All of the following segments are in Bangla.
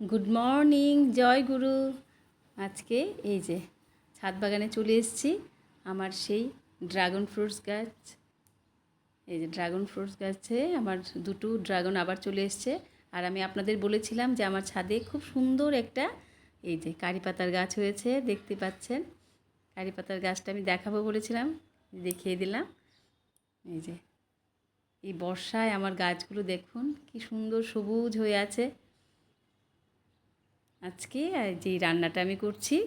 গুড মর্নিং জয় গুরু। আজকে এই যে ছাদ বাগানে চলে এসেছি, আমার সেই ড্রাগন ফ্রুটস গাছ। এই যে ড্রাগন ফ্রুটস গাছে আমার দুটো ড্রাগন আবার চলে এসছে। আর আমি আপনাদের বলেছিলাম যে আমার ছাদে খুব সুন্দর একটা এই যে কারি পাতার গাছ হয়েছে, দেখতে পাচ্ছেন। কারি পাতার গাছটা আমি দেখাবো বলেছিলাম, দেখিয়ে দিলাম। এই যে এই বর্ষায় আমার গাছগুলো দেখুন, কি সুন্দর সবুজ হয়ে আছে। আজকে যেই রান্নাটা আমি করছি,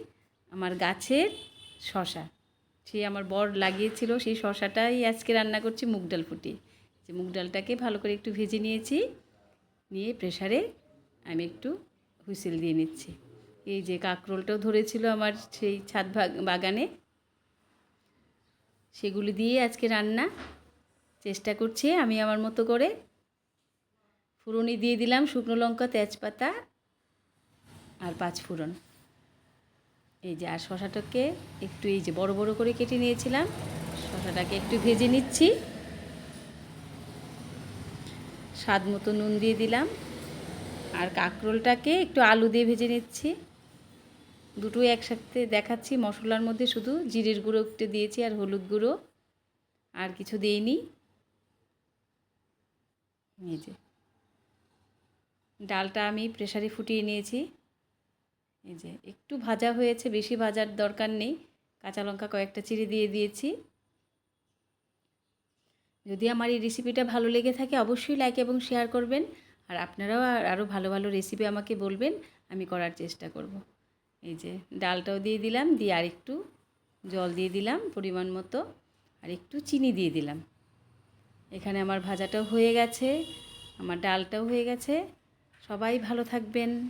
আমার গাছের শশা। সে আমার বর লাগিয়েছিল, সেই শশাটাই আজকে রান্না করছি মুগ ডাল ফুটিয়ে যে মুগ ডালটাকে ভালো করে একটু ভেজে নিয়েছি, নিয়ে প্রেসারে আমি একটু হুইসেল দিয়ে নিচ্ছি। এই যে কাঁকরোলটাও ধরেছিল আমার সেই ছাদ বাগ- বাগানে। সেগুলি দিয়ে আজকে রান্না চেষ্টা করছি আমি আমার মতো করে। ফুরনি দিয়ে দিলাম শুকনো লঙ্কা, তেজপাতা আর পাঁচ ফোড়ন। এই যে, আর শশাটাকে একটু এই যে বড় বড় করে কেটে নিয়েছিলাম। শশাটাকে একটু ভেজে নিচ্ছি। স্বাদ মতো নুন দিয়ে দিলাম। আর কাঁকরোলটাকে একটু আলু দিয়ে ভেজে নিচ্ছি। দুটোই একসাথে দেখাচ্ছি। মশলার মধ্যে শুধু জিরের গুঁড়ো একটু দিয়েছি আর হলুদ গুঁড়ো। আর কিছু দিইনি। এই যে, ডালটা আমি প্রেসারে ফুটিয়ে নিয়েছি। এই যে একটু ভাজা হয়েছে, বেশি ভাজার দরকার নেই। কাঁচা লঙ্কা কয়েকটা চিড়ে দিয়ে দিয়েছি। যদি আমার এই রেসিপিটা ভালো লেগে থাকে, অবশ্যই লাইক এবং শেয়ার করবেন। আর আপনারাও আর- আরও ভালো ভালো রেসিপি আমাকে বলবেন, আমি করার চেষ্টা করব। এই যে ডালটাও দিয়ে দিলাম, দিয়ে আর একটু জল দিয়ে দিলাম পরিমাণ মতো, আর একটু চিনি দিয়ে দিলাম। এখানে আমার ভাজাটাও হয়ে গেছে, আমার ডালটাও হয়ে গেছে। সবাই ভালো থাকবেন।